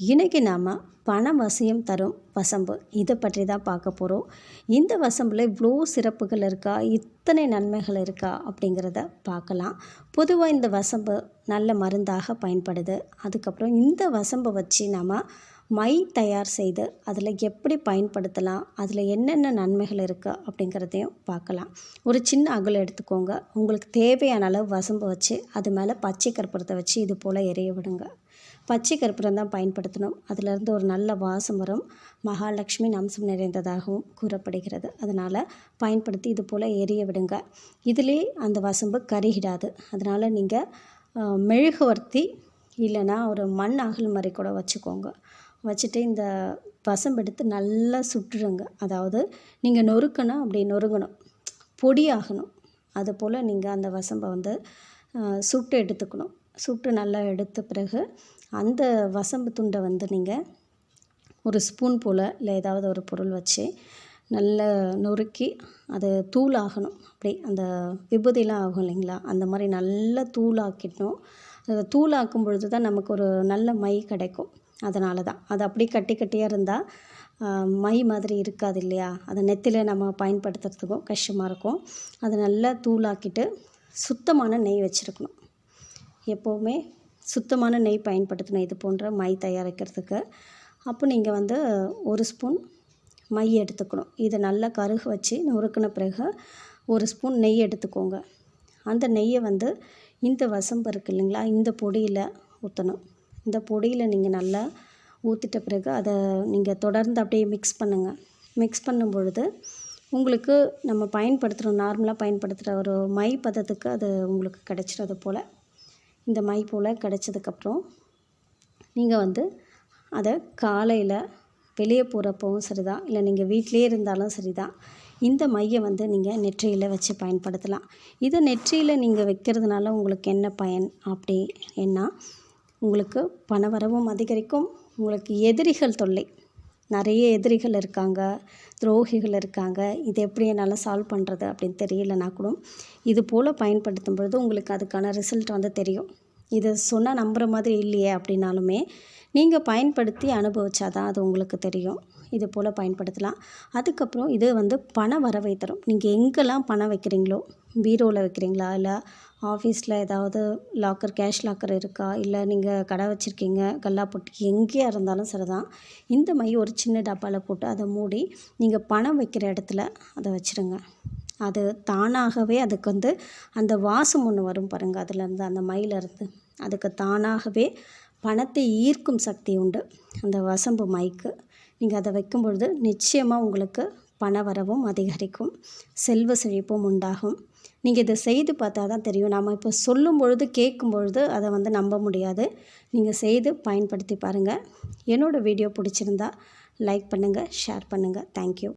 இன்றைக்கி நாம் பண வசியம் தரும் வசம்பு. இதை பற்றி தான் பார்க்க போகிறோம் இந்த வசம்பில் இவ்வளோ சிறப்புகள் இருக்கா? இத்தனை நன்மைகள் இருக்கா? அப்படிங்கிறத பார்க்கலாம். பொதுவாக இந்த வசம்பு நல்ல மருந்தாக பயன்படுது. அதுக்கப்புறம் இந்த வசம்பை வச்சு நாம் மை தயார் செய்து அதில் எப்படி பயன்படுத்தலாம்? அதில் என்னென்ன நன்மைகள் இருக்குது அப்படிங்கிறதையும் பார்க்கலாம். ஒரு சின்ன அகல் எடுத்துக்கோங்க. உங்களுக்கு தேவையான அளவு வசம்பு வச்சு அது மேலே பச்சை கற்பூரத்தை வச்சு இது போல் எரிய விடுங்க. பச்சை கற்பூரம் தான் பயன்படுத்தணும். அதிலிருந்து ஒரு நல்ல வாசம் வரும். மகாலட்சுமி அம்சம் நிறைந்ததாகவும் கூறப்படுகிறது. அதனால் பயன்படுத்தி இது போல் எரிய விடுங்க. இதிலே அந்த வசம்பு கருகிடாது. அதனால் நீங்கள் மெழுகுவர்த்தி இல்லைன்னா ஒரு மண் அகல் மாதிரி கூட வச்சுக்கோங்க. வச்சுட்டு இந்த வசம்பு எடுத்து நல்லா சுட்டுருங்க அதாவது நீங்கள் நொறுக்கணும் அப்படி நொறுங்கணும். பொடியாகணும் அது போல் நீங்கள் அந்த வசம்பை வந்து சுட்டு எடுத்துக்கணும். சுட்டு நல்லா எடுத்த பிறகு அந்த வசம்பு துண்டை வந்து நீங்கள் ஒரு ஸ்பூன் போல் இல்லை ஏதாவது ஒரு பொருள் வச்சு நல்லா நொறுக்கி அது தூளாகணும். அப்படி அந்த விபூதிலாம் ஆகும் இல்லைங்களா? அந்த மாதிரி நல்லா தூளாக்கிடணும் அதை தூளாக்கும் பொழுது தான் நமக்கு ஒரு நல்ல மை கிடைக்கும். அதனால தான் அது அப்படி கட்டி கட்டியாக இருந்தால் மை மாதிரி இருக்காது இல்லையா? அதை நெத்தியில் நம்ம பயன்படுத்துறதுக்கும் கஷ்டமாக இருக்கும். அதை நல்லா தூளாக்கிட்டு சுத்தமான நெய் வச்சுருக்கணும். எப்போவுமே சுத்தமான நெய் பயன்படுத்தணும் இது போன்ற மை தயாரிக்கிறதுக்கு. அப்போ நீங்கள் வந்து ஒரு ஸ்பூன் மை எடுத்துக்கணும். இதை நல்லா கருக வச்சு நொறுக்கின பிறகு ஒரு ஸ்பூன் நெய் எடுத்துக்கோங்க. அந்த நெய்யை வந்து இந்த வசம்பு இருக்கு இல்லைங்களா இந்த பொடியில் ஊற்றணும் இந்த பொடியில் நீங்கள் நல்லா ஊற்றிட்ட பிறகு அதை நீங்கள் தொடர்ந்து அப்படியே மிக்ஸ் பண்ணுங்கள் மிக்ஸ் பண்ணும் பொழுது உங்களுக்கு நம்ம பயன்படுத்துகிறோம் நார்மலாக பயன்படுத்துகிற ஒரு மை பதத்துக்கு அது உங்களுக்கு கிடச்சிறது போல். இந்த மை போல் கிடச்சதுக்கப்புறம் நீங்கள் வந்து அதை காலையில் வெளியே போகிறப்பவும் சரி தான் இல்லை நீங்கள் வீட்டிலே இருந்தாலும் சரி தான் இந்த மையை வந்து நீங்கள் நெற்றியில் வச்சு பயன்படுத்தலாம். இதை நெற்றியில் நீங்கள் வைக்கிறதுனால உங்களுக்கு என்ன பயன்? அப்படி என்ன உங்களுக்கு பணவரவும் அதிகரிக்கும். உங்களுக்கு எதிரிகள் தொல்லை. நிறைய எதிரிகள் இருக்காங்க துரோகிகள் இருக்காங்க. இது எப்படி என்னால் சால்வ் பண்ணுறது அப்படின்னு தெரியலனா கூட இது போல் பயன்படுத்தும் பொழுது உங்களுக்கு அதுக்கான ரிசல்ட் வந்து தெரியும். இதை சொன்னால் நம்புகிற மாதிரி இல்லையே அப்படின்னாலுமே நீங்கள் பயன்படுத்தி அனுபவிச்சா தான் அது உங்களுக்கு தெரியும். இது போல் பயன்படுத்தலாம். அதுக்கப்புறம் இது வந்து பண வரவை தரும். நீங்கள் எங்கெல்லாம் பணம் வைக்கிறீங்களோ பீரோவில் வைக்கிறீங்களா இல்லை ஆஃபீஸில் ஏதாவது லாக்கர் கேஷ் லாக்கர் இருக்கா இல்லை நீங்கள் கடை வச்சுருக்கீங்க கல்லா போட்டு எங்கேயா இருந்தாலும் சரி தான் இந்த மை ஒரு சின்ன டப்பாவில் போட்டு அதை மூடி நீங்கள் பணம் வைக்கிற இடத்துல அதை வச்சுருங்க. அது தானாகவே அதுக்கு வந்து அந்த வாசம் ஒன்று வரும் பாருங்கள் அதுலேருந்து அந்த மயிலிருந்து. அதுக்கு தானாகவே பணத்தை ஈர்க்கும் சக்தி உண்டு. அந்த வசம்பு மைக்கு நீங்கள் அதை வைக்கும் பொழுது நிச்சயமாக உங்களுக்கு பண வரவும் அதிகரிக்கும் செல்வ செழிப்பும் உண்டாகும். நீங்கள் இதை செய்து பார்த்தா தான் தெரியும். நாம் இப்போ சொல்லும் பொழுது கேட்கும் பொழுது அதை வந்து நம்ப முடியாது. நீங்கள் செய்து பயன்படுத்தி பாருங்கள் என்னோடய வீடியோ பிடிச்சிருந்தா லைக் பண்ணுங்கள் ஷேர் பண்ணுங்கள் தேங்க்யூ